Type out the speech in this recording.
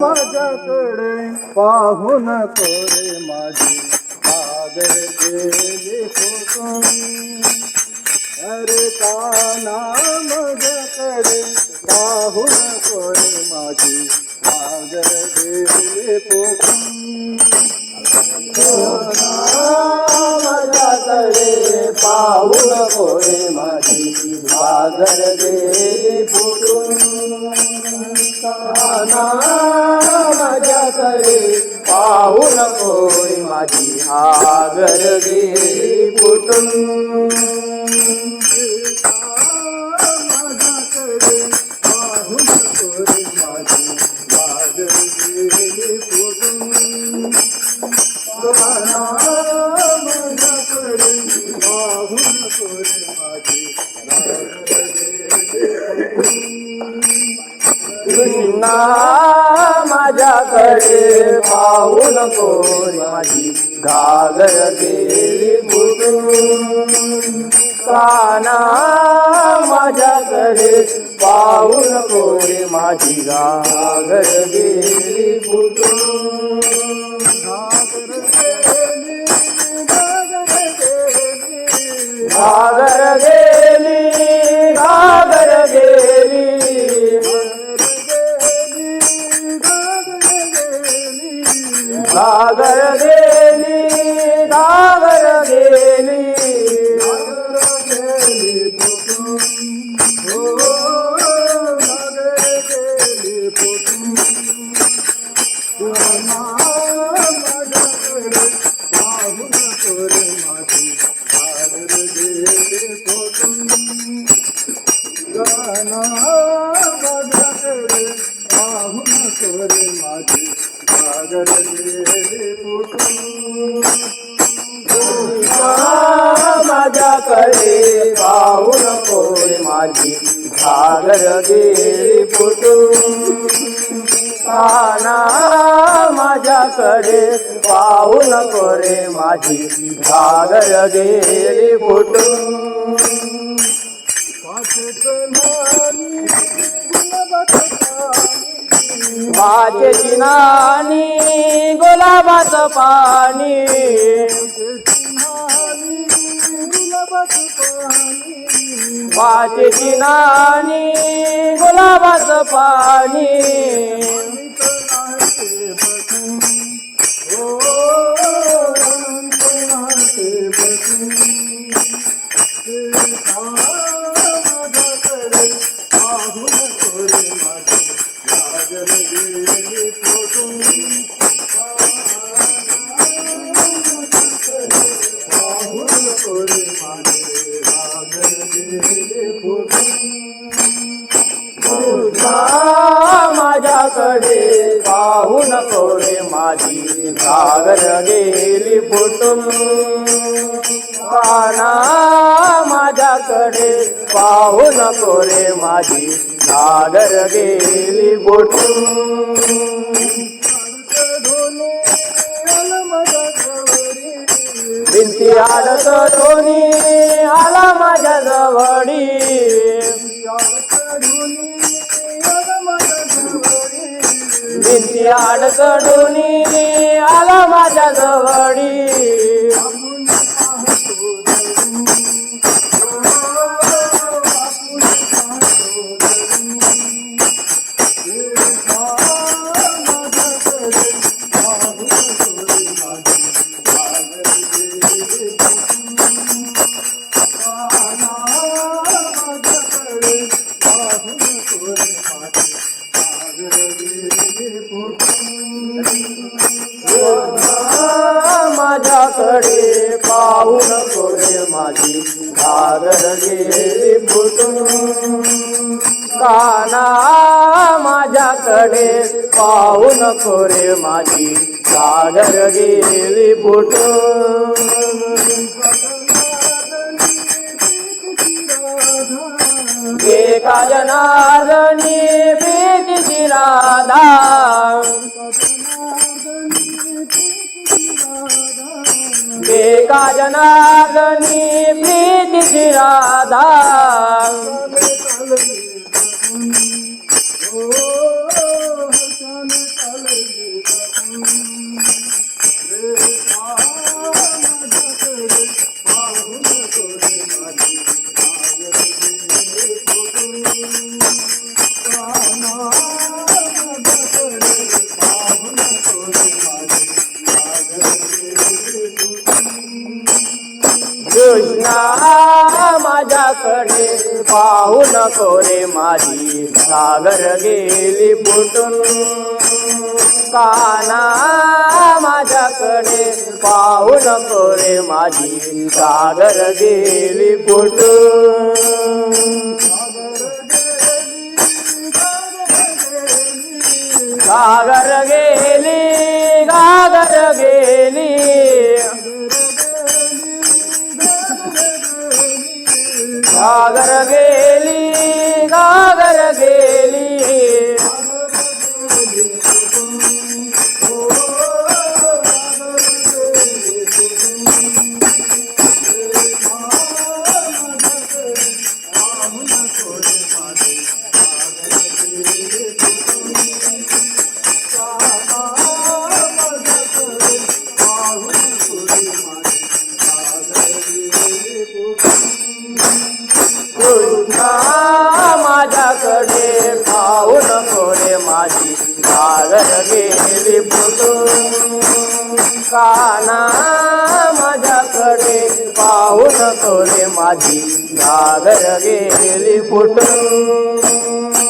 माझ्याकडे पाहून कोरे माझी आदर गेली फुटून अरे काना माझ्याकडे पाहून कोरे माझी आदर गेली फुटून माझ्याकडे पाहून कोरे माझी आदर गेली फुटून काना माझ्याकडे पाहून कोरी माझी आगर गेली कुटुंब माझ्याकडे पाहू नको माझी घागर गेली फुटून काना माझ्याकडे पाहू नको माझी घागर गेली फुटून माझ्याकडे पाहून कोण माझी सागर माझी. घागर गेली फुटून काना माझ्याकडे पाहून कोरे माझी. घागर गेली फुटून. वाचेची नानी गुलाबाच पाणी. वाचेची नानी गुलाबाच पाणी. माझ्याकडे पाहू नको रे माझी सागर गेली फुटून. पाना माझ्याकडे पाहू नको रे माझी घागर गेली बोटून भिंती आडत धोनी आला माझ्या जवळी. भिंती आडत धोनी आला माझ्या जवळ. माझ्याकडे पाहू नको माझी घागर गेली फुटून काना माझ्याकडे पाहू नको रे माझी सागर गेली फुटून एका जनार्दनी प्रीतीची राधा एका जनार्दनी प्रीतीची राधा पाहू नको रे माझी. सागर गेली फुटून. काना माझ्याकडे. पाहू नको रे माझी. सागर गेली फुटून. सागर गेली गागर गेली. सागर गेली. माझ्याकडे पाहून नको रे माझी सागर गेली फुटून काना माझ्याकडे पाहून नको रे माझी सागर गेली फुटून